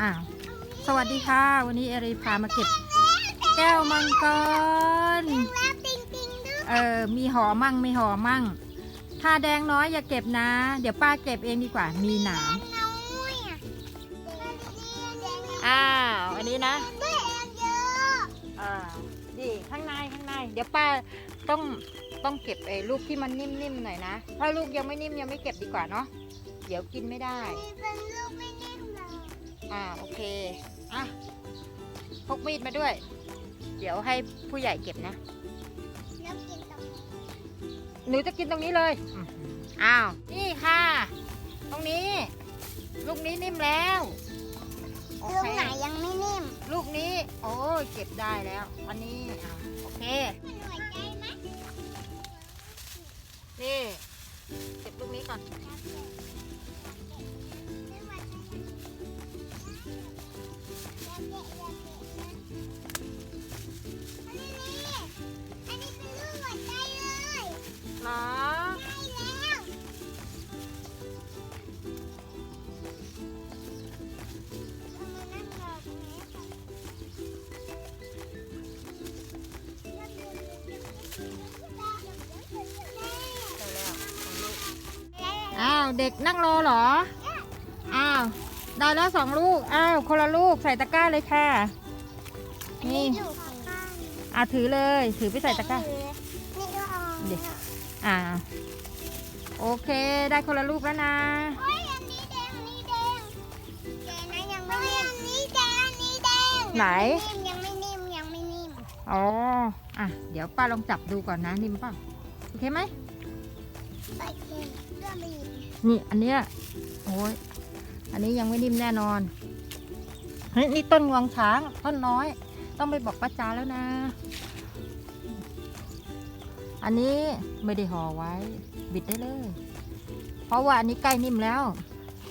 อ้าวสวัสดีค่ะ วันนี้เอริพามาเก็บ แก้วมังกรแล้วติงติงด้วยเออมีหอมั่งไม่หอมั่ง ถ้าแดงน้อยอย่าเก็บนะ เดี๋ยวป้าเก็บเองดีกว่า มีหนามน้อยอะแดงอ้าวอันนี้นะแดงเยอะอ่าดีข้างในข้างใน เดี๋ยวป้าต้องต้องเก็บไอ้ลูกที่มันนิ่มๆหน่อยนะ ถ้าลูกยังไม่นิ่มยังไม่เก็บดีกว่าเนาะ เดี๋ยวกินไม่ได้นี่เป็นลูกไม่นิ่มเลย อ่าโอเคอะพกมีดมาด้วย เดี๋ยวให้ผู้ใหญ่เก็บนะแล้วกินตรงนี้หนูจะกินตรงนี้เลยอืมอ้าวนี่ค่ะ ตรงนี้ ลูกนี้นิ่มแล้วโอลูกเคไหนยังไม่นิ่มลูกนี้ โอ้ยเก็บได้แล้วอันนี้อะโอเค มันหัวใจไหมนี่เก็บลูกนี้ก่อนอัน เด็กนั่งรอเหรอ อ้าว ได้แล้วสองลูก อ้าว คนละลูกใส่ตะกร้าเลยค่ะ นี่ลูกของข้างอ่าถือเลย ถือไปใส่ตะกร้า นี่ก็เอาเดี๋ยวอ่า โอเค ได้คนละลูกแล้วนะ โอ้ยอันนี้แดง อันนี้แดงแดงนะยังไม่นิ่มอันนี้แดง อันนี้แดงไหน ยังไม่นิ่ม ยังไม่นิ่ม อ๋อ อะ เดี๋ยวป้าลองจับดูก่อนนะ นิ่มเปล่าโอเคไหม ใส่เกลือเกลือบีบนี่อันเนี้ยโอ้ยอันนี้ยังไม่นิ่มแน่นอนเฮ้ยนี่ต้นงวงช้างต้นน้อย ต้องไปบอกป้าจาแล้วนะ อันนี้ไม่ได้ห่อไว้ บิดได้เลย เพราะว่าอันนี้ใกล้นิ่มแล้ว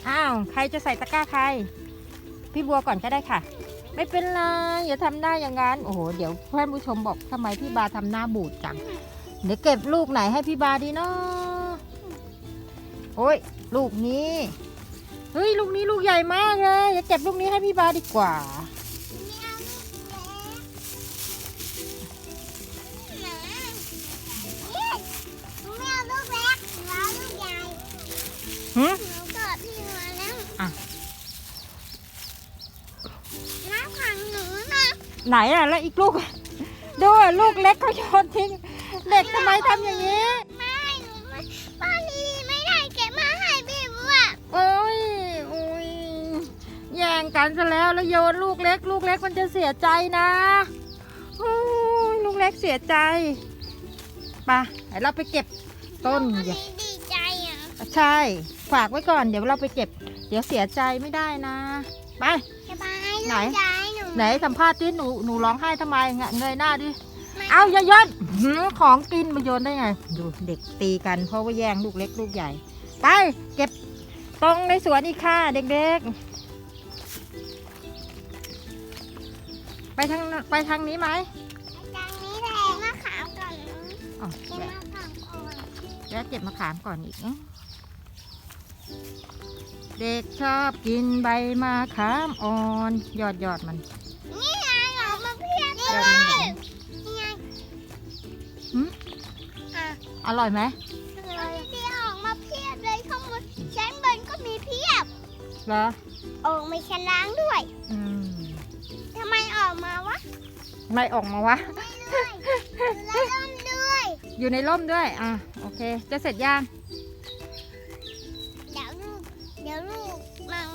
อ้าว ใครจะใส่ตะกร้าใคร พี่บัวก่อนก็ได้ค่ะ ไม่เป็นไรอย่าทำหน้าอย่างนั้นโอ้โหเดี๋ยวเพื่อนผู้ชมบอกทำไมพี่บาทำหน้าบูดจังเดี๋ยวเก็บลูกไหนให้พี่บาดีเนาะ โอ้ยลูกนี้เฮ้ยลูกนี้ลูกใหญ่มากเลยอย่าเก็บลูกนี้ให้พี่บาดีกว่าไม่เอาลูกเล็กหนานี่หนูไม่เอาลูกเล็กหนูเอาลูกใหญ่หึหนูเกิดพี่มาแล้วอะน้ำขังหนูนะไหนอะแล้วอีกลูก ดูอะลูกเล็กเขาโยนทิ้ง เด็กทำไมทำอย่างนี้ กันซะแล้วแล้วโยนลูกเล็ก ลูกเล็กมันจะเสียใจนะโอ้ยลูกเล็กเสียใจไปเดี๋ยวเราไปเก็บต้นวันอย่านี้ดีใจอะใช่ฝากไว้ก่อนเดี๋ยวเราไปเก็บ เดี๋ยวเสียใจไม่ได้นะ ไปสบายไหนลูกใจหนูไหนสัมภาษณ์ดิหนูหนูร้องไห้ทำไมเงเงยหน้าดิไม่เอาอย่าโยนหือของกินมาโยนได้ไง ดูเด็กตีกันเพราะว่าแย่งลูกเล็กลูกใหญ่ ไปเก็บตรงในสวนอีกค่ะเด็กๆ ทางไปทางนี้ไหมจางนี้แหละมะขามก่อนนะอ๋อเก็บเดี๋ยวมะขามก่อนแล้วเก็บมะขามก่อนอีกนะเด็กชอบกินใบมะขามอ่อนยอดยอดมัน นี่ไงออกมาเพียบเลยยอดมันแบบนี้นี่ไงหืมอะอร่อยไหมเลยเดียวออกมาเพียบเลยข้างบนชั้นบนก็มีเพียบเหรอโอ่งมีชั้นล้างด้วย อืมทำไม ออกมาวะไม่ออกมาวะด้วยแล้วร่มด้วยอยู่ในร่มด้วย อะ โอเค จะเสร็จยัง เดี๋ยวลูกเดี๋ยวลูกมัง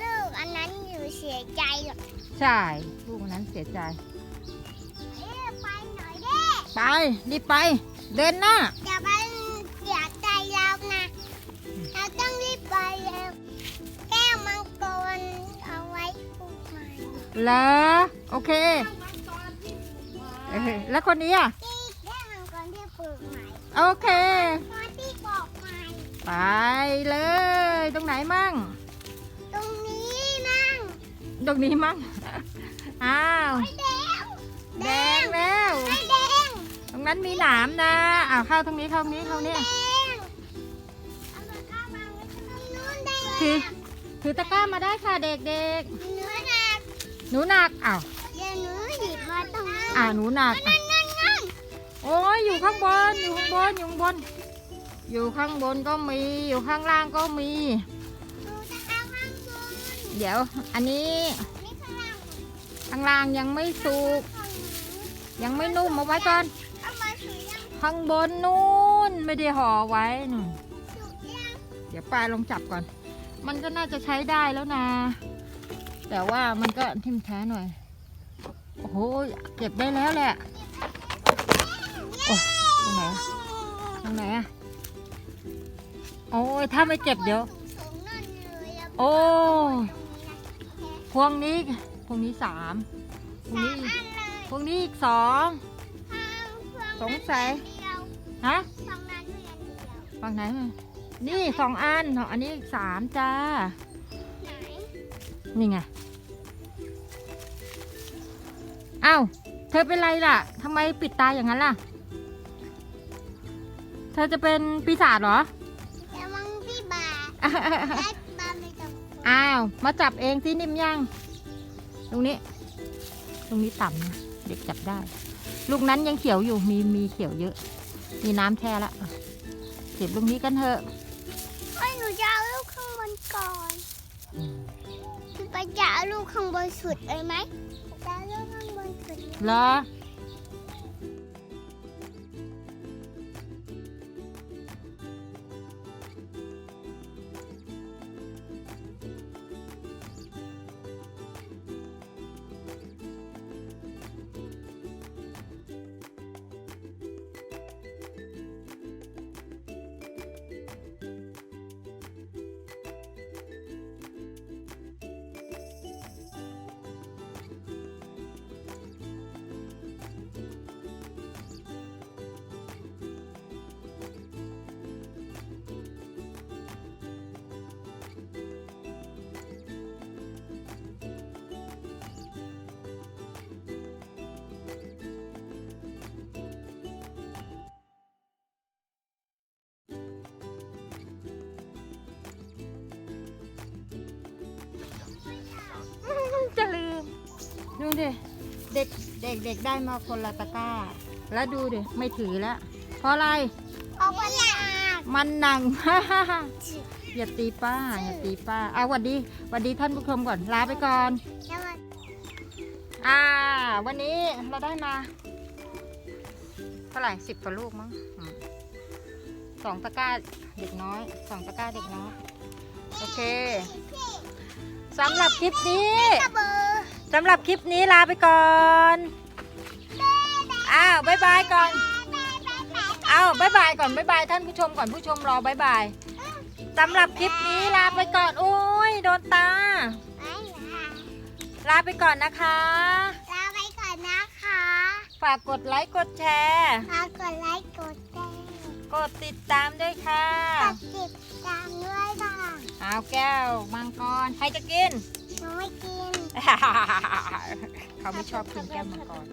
ลูกอันนั้นอยู่เสียใจหรอกใช่ ลูกคนนั้นเสียใจ เอ๊ะไปหน่อยเด้ไป รีบไป เดินหน้าอย่าไป เหรอโอเคเออแล้วคนนี้อะที่แก้วมังกรที่ปลูกใหม่โอเค พอที่ปลูกใหม่ ไปเลย ตรงไหนมั่ง ตรงนี้นั่งตรงนี้มั่ง อ้าวไอ้แดงแดงแล้ว ไอ้แดงตรงนั้นมีหนามนะ อ้าวเข้าตรงนี้เข้าตรงนี้เข้าเนี่ย แดงเอามาข้าววางไว้ตรงนู้นได้ถือถือตะกร้ามาได้ค่ะเด็กเนื้อ หนูหนักอ้าวเดี๋ยวหนูหยิบมาตรงนี้อ่าหนูหนักนั่นนั่นนั่นโอ้ยอยู่ข้างบนอยู่ข้างบนอยู่ข้างบน อยู่ข้างบนก็มีอยู่ข้างล่างก็มีหนูจะเอาข้างบนเดี๋ยว อันนี้นี่ข้างล่างข้างล่างยังไม่สุกของหนูยังไม่นุ่มเอาไว้ก่อน เอามาสุกยังข้างบนนู่นไม่ได้ห่อไว้นู่น สุกยัง เดี๋ยวปลายลองจับก่อน มันก็น่าจะใช้ได้แล้วนะ แต่ว่ามันก็ทิ่มแท้หน่อย โอ้โห เก็บได้แล้วแหละ โอ้ตรงไหนอะตรงไหนอะโอ้ยถ้าไม่เก็บเดี๋ยวสูงๆนั่นเลยอะโอ้ตรงนี้นะพวงนี้พวงนี้สามพวงสานี้มอันเลยพวงนี้อีกสองข้างเพื่อนสงสัยเดียวฮะฝั่งนั้นเพื่อนเดียวฝั่งไหนมานี่สองอัน อันนี้อีกสามจ้าไหน นี่ไงอ้าว เธอเป็นไรล่ะทำไมปิดตาอย่างนั้นล่ะ เธอจะเป็นปีศาจเหรอแต่มังพี่บาและบาไม่ต้องกลัวอ้าว มาจับเองสินิ่มยังตรงนี้ ตรงนี้ต่ำนะเด็กจับได้ ลูกนั้นยังเขียวอยู่ มีมีเขียวเยอะ มีน้ำแช่ละอะเก็บลูกนี้กันเถอะเฮ้ยหนูจะเอาลูกข้างบนก่อน พี่ไปจะเอาลูกข้างบนสุดเลยไหมจะเอาลูกข้างบนสุดเลยเหรอ ดูดิเด็กเด็กเด็กได้มาคนละตะกร้า แล้วดูดิไม่ถือแล้วเพราะอะไรเอาไปยากมันหนังอย่าตีป้าอย่าตีป้าเอาหวัดดีหวัดดีท่านผู้ชมก่อนลาไปก่อนแล้วมันอ่า วันนี้เราได้มาเท่าไหร่สิบกว่าลูกมั้งอืมสองตะกร้าเด็กน้อยสองตะกร้าเด็กน้อย โอเคสำหรับคลิปนี้กระเบอร์ สำหรับคลิปนี้ลาไปก่อน อ้าวบายบายก่อน อ้าวบายบายก่อนบายบายท่านผู้ชมก่อนผู้ชมรอบายบายสำหรับคลิปนี้ลาไปก่อน โอ้ยโดนตาไม่ล่ะลาไปก่อนนะคะ ลาไปก่อนนะคะ ฝากกดไลค์กดแชร์ฝากกดไลค์กดแชร์กดติดตามด้วยค่ะ กดติดตามด้วยค่ะ อ้าวแก้วมังกรใครจะกิน หนูไม่กิน เขาไม่ชอบกินแก้วมังกร